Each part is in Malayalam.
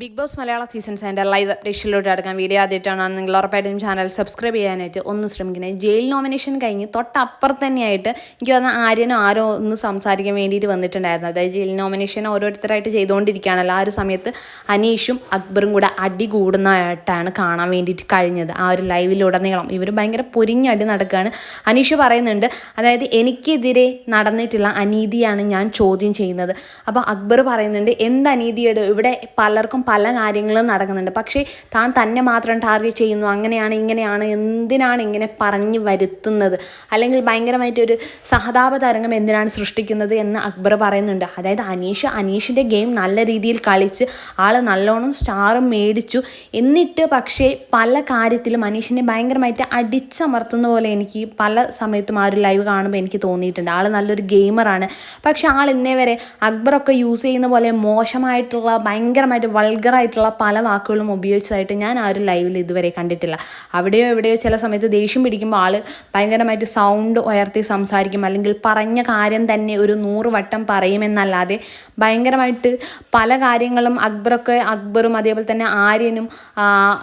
ബിഗ് ബോസ് മലയാള സീസൺ സെവന്റെ ലൈവ് അപ്ഡേഷനിലോട്ട് അടക്കാൻ വീഡിയോ ആദ്യമായിട്ടാണ് നിങ്ങൾ ഉറപ്പായിട്ടും ചാനൽ സബ്സ്ക്രൈബ് ചെയ്യാനായിട്ട് ഒന്ന് ശ്രമിക്കണേ. ജയിൽ നോമിനേഷൻ കഴിഞ്ഞ് തൊട്ടപ്പുറത്ത് തന്നെയായിട്ട് എനിക്ക് വന്ന ആര്യനോ ആരോ ഒന്ന് സംസാരിക്കാൻ വേണ്ടിയിട്ട് വന്നിട്ടുണ്ടായിരുന്നു. അതായത് ജയിൽ നോമിനേഷൻ ഓരോരുത്തരായിട്ട് ചെയ്തുകൊണ്ടിരിക്കുകയാണല്ലോ. ആ ഒരു സമയത്ത് അനീഷും അക്ബറും കൂടെ അടി കൂടുന്നതായിട്ടാണ് കാണാൻ വേണ്ടിയിട്ട് കഴിഞ്ഞത്. ആ ഒരു ലൈവിലുടനീളം ഇവർ ഭയങ്കര പൊരിഞ്ഞടി നടക്കുകയാണ്. അനീഷ് പറയുന്നുണ്ട് അതായത് എനിക്കെതിരെ നടന്നിട്ടുള്ള അനീതിയാണ് ഞാൻ ചോദ്യം ചെയ്യുന്നത്. അപ്പോൾ അക്ബർ പറയുന്നുണ്ട് എന്ത് അനീതിയുടെ? ഇവിടെ പലർക്കും പല കാര്യങ്ങളും നടക്കുന്നുണ്ട്. പക്ഷേ താൻ തന്നെ മാത്രം ടാർഗറ്റ് ചെയ്യുന്നു. അങ്ങനെയാണ് ഇങ്ങനെയാണ് എന്തിനാണ് ഇങ്ങനെ പറഞ്ഞു വരുത്തുന്നത്? അല്ലെങ്കിൽ ഭയങ്കരമായിട്ട് ഒരു സഹതാപ തരംഗം എന്തിനാണ് സൃഷ്ടിക്കുന്നത് എന്ന് അക്ബർ പറയുന്നുണ്ട്. അതായത് അനീഷ് അനീഷിന്റെ ഗെയിം നല്ല രീതിയിൽ കളിച്ച് ആൾ നല്ലോണം സ്റ്റാറും മേടിച്ചു. എന്നിട്ട് പക്ഷേ പല കാര്യത്തിലും അനീഷിനെ ഭയങ്കരമായിട്ട് അടിച്ചമർത്തുന്ന പോലെ എനിക്ക് പല സമയത്തും ആ ഒരു ലൈവ് കാണുമ്പോൾ എനിക്ക് തോന്നിയിട്ടുണ്ട്. ആൾ നല്ലൊരു ഗെയിമറാണ് പക്ഷേ ആൾ ഇന്നേ വരെ അക്ബറൊക്കെ യൂസ് ചെയ്യുന്ന പോലെ മോശമായിട്ടുള്ള ഭയങ്കരമായിട്ട് വൾഗറായിട്ടുള്ള പല വാക്കുകളും ഉപയോഗിച്ചതായിട്ട് ഞാൻ ആ ഒരു ലൈവിൽ ഇതുവരെ കണ്ടിട്ടില്ല. അവിടെയോ എവിടെയോ ചില സമയത്ത് ദേഷ്യം പിടിക്കുമ്പോൾ ആൾ ഭയങ്കരമായിട്ട് സൗണ്ട് ഉയർത്തി സംസാരിക്കും. അല്ലെങ്കിൽ പറഞ്ഞ കാര്യം തന്നെ ഒരു നൂറ് വട്ടം പറയുമെന്നല്ലാതെ ഭയങ്കരമായിട്ട് പല കാര്യങ്ങളും അക്ബറൊക്കെ അക്ബറും അതേപോലെ തന്നെ ആര്യനും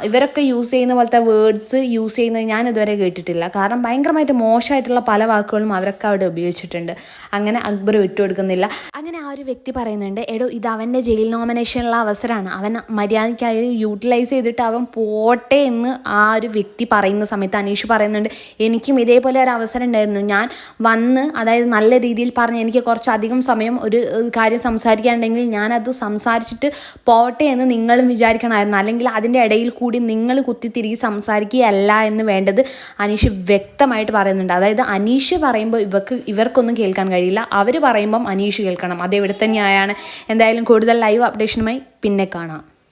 ഇവരൊക്കെ യൂസ് ചെയ്യുന്ന പോലത്തെ വേർഡ്സ് യൂസ് ചെയ്യുന്നത് ഞാൻ ഇതുവരെ കേട്ടിട്ടില്ല. കാരണം ഭയങ്കരമായിട്ട് മോശമായിട്ടുള്ള പല വാക്കുകളും അവരൊക്കെ അവിടെ ഉപയോഗിച്ചിട്ടുണ്ട്. അങ്ങനെ അക്ബർ വിട്ടുകൊടുക്കുന്നില്ല. അങ്ങനെ ആ ഒരു വ്യക്തി പറയുന്നുണ്ട് എടോ ഇത് അവന്റെ ജയിൽ നോമിനേഷനുള്ള അവസരമാണ്. അവൻ മര്യാദയ്ക്കായി യൂട്ടിലൈസ് ചെയ്തിട്ട് അവൻ പോട്ടെ എന്ന് ആ ഒരു വ്യക്തി പറയുന്ന സമയത്ത് അനീഷ് പറയുന്നുണ്ട് എനിക്കും ഇതേപോലെ ഒരു അവസരം ഉണ്ടായിരുന്നു. ഞാൻ വന്ന് അതായത് നല്ല രീതിയിൽ പറഞ്ഞ് എനിക്ക് കുറച്ചധികം സമയം ഒരു കാര്യം സംസാരിക്കാനുണ്ടെങ്കിൽ ഞാനത് സംസാരിച്ചിട്ട് പോട്ടെ എന്ന് നിങ്ങളും വിചാരിക്കണമായിരുന്നു. അല്ലെങ്കിൽ അതിന്റെ ഇടയിൽ കൂടി നിങ്ങൾ കുത്തി തിരികെ സംസാരിക്കുകയല്ല എന്ന് വേണ്ടത് അനീഷ് വ്യക്തമായിട്ട് പറയുന്നുണ്ട്. അതായത് അനീഷ് പറയുമ്പോൾ ഇവർക്ക് ഇവർക്കൊന്നും കേൾക്കാൻ കഴിയില്ല. അവർ പറയുമ്പം അനീഷ് കേൾക്കണം. അത് എവിടെ തന്നെയായാണ് എന്തായാലും കൂടുതൽ ലൈവ് അപ്ഡേഷനുമായി പിന്നെ കാണാം.